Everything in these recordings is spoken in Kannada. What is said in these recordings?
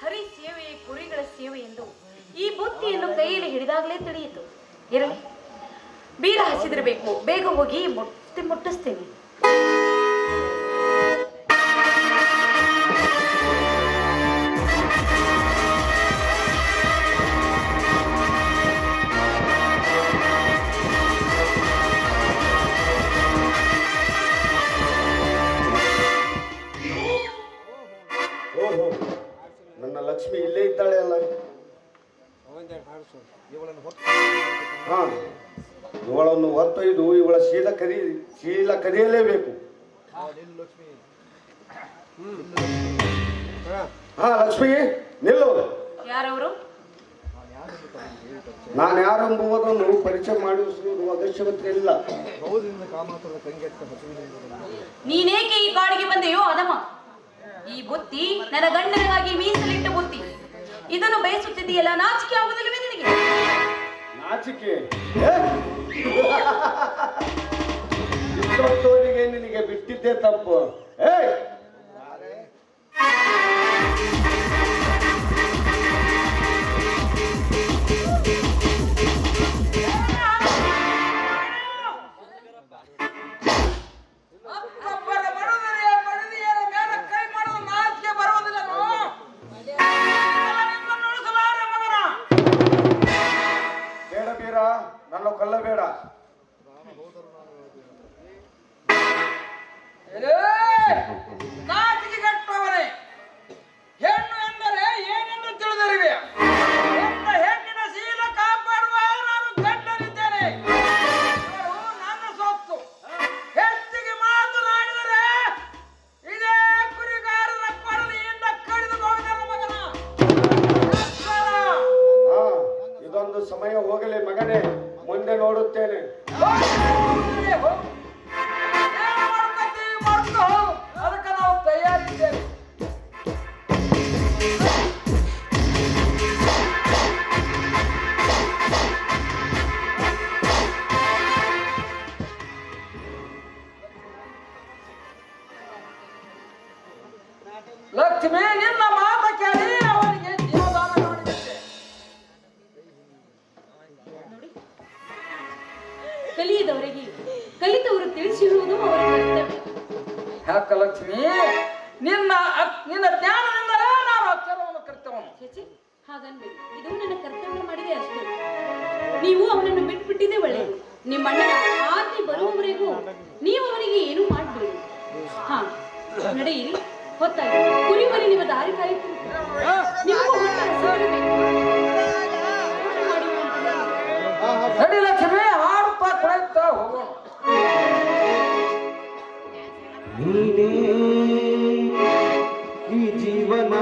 ಹರಿ ಸೇವೆಯೇ ಕುರಿಗಳ ಸೇವೆ ಎಂದು ಈ ಬುತ್ತಿಯನ್ನು ಕೈಯಲ್ಲಿ ಹಿಡಿದಾಗಲೇ ತಿಳಿಯಿತು. ಇರಲಿ, ಬೀರ ಹಸಿದಿರಬೇಕು. ಬೇಗ ಹೋಗಿ ಮುಟ್ಟಿ ಮುಟ್ಟಿಸ್ತೇನೆ. ನನ್ನ ಲಕ್ಷ್ಮಿ ಇಲ್ಲೇ ಇದ್ದಾಳೆ ಅಲ್ಲ. ಹಾ ಇವಳನ್ನು ಹೊತ್ತೊಯ್ದು ಇವಳ ಶೀಲ ಕರಿ ಶೀಲ ಕರಿಯಲೇಬೇಕು ಹಾ ಲಕ್ಷ್ಮಿ ನಿಲ್ಲು. ಯಾರವರು? ನಾನು ಯಾರೆಂಬುವುದನ್ನು ಪರಿಚಯ ಮಾಡಿಸುವ ಅವಶ್ಯಕತೆ ಇಲ್ಲ ನೀನೇಕೆ ಈ ಕಾಡಿಗೆ ಬಂದೆಯೋ ಅದಮ್ಮ? ಈ ಬುತ್ತಿ ನನ್ನ ಗಂಡನಿಗಾಗಿ ಮೀಸಲಿಟ್ಟ ಬುತ್ತಿ. ಇದನ್ನು ಬಯಸುತ್ತಿದ್ದೀಯಲ್ಲ, ನಾಚಿಕೆ ಆಗುವುದಿಲ್ಲವೇ ನಿನಗೆ? ನಾಚಿಕೆ? ಏ? ನಿನಗೆ ಬಿಟ್ಟಿದ್ದೆ ತಪ್ಪು. ಏಯ್! ನನ್ನ ಕೊಲ್ಲಬೇಡ ಹೆಣ್ಣು ಎಂದರೆ ಏನೆಂದು ತಿಳಿದಿರುವೆ? ಹೆಣ್ಣ ಹೆಣ್ಣಿನ ಶೀಲ ಕಾಪಾಡುವ ನಾನು ಗಂಡನಿದ್ದೇನೆ ಇವರು ನನ್ನ ಸೊತ್ತು. ಹೆಚ್ಚಿಗೆ ಮಾತನಾಡಿದರೆ ಇದೇ ಕುರಿಗಾರರ ಕೊಡಲಿಯಿಂದ ಕಡಿದು ಮಗನ? ಇದೊಂದು ಸಮಯ ಹೋಗಲಿ ಮಗನೇ. ಮುಂದೆ ನೋಡುತ್ತೇನೆ. ಅದಕ್ಕೆ ನಾವು ತಯಾರಿದ್ದೇವೆ ಲಕ್ಷ್ಮಿ ನಿನ್ನ ಕಲಿಯದವರಿಗೆ ಕಲಿತವರು ತಿಳಿಸಿರುವುದು ಅವರ ಕರ್ತವ್ಯ. ಯಾಕ ಲಕ್ಷ್ಮಿ ನಿನ್ನ ನಿನ್ನ ಜ್ಞಾನದಿಂದಲೇ ನಾನು ಅಕ್ಷರವನ್ನು ಕರ್ತವನು ಛೆ, ಹಾಗನ್ಬೇಡಿ. ಇದು ನನ್ನ ಕರ್ತವ್ಯ ಮಾಡಿದೆ ಅಷ್ಟೇ. ನೀವು ಅವನನ್ನು ಬಿಟ್ಬಿಟ್ಟಿದೆ ಒಳ್ಳೆ ನಿಮ್ಮ ಅಣ್ಣನ ಆರ್ತಿ ಬರುವವರೆಗೂ ನೀವು ಅವನಿಗೆ ಏನು ಮಾಡಬೇಡಿ. ಹಾ ನಡೆಯಿರಿ. ಹೊತ್ತಾಗಿ ಕುರಿಮರಿ ನಿಮ್ಮ ದಾರಿ ಕಾಯಿತು ನಿಮಗೂ ಹೊಟ್ಟೆ ಹಸಿವಿರಬೇಕು. ನೀನೇ ಈ ಜೀವನ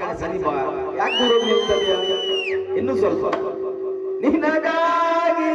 ಕಡೆ ಸರಿ ಬಾ ಯಾಕೆ ದೂರ ನಿಲ್ತದೆಯಾ ಇನ್ನೂ ಸ್ವಲ್ಪ. ನಿನಗಾಗಿ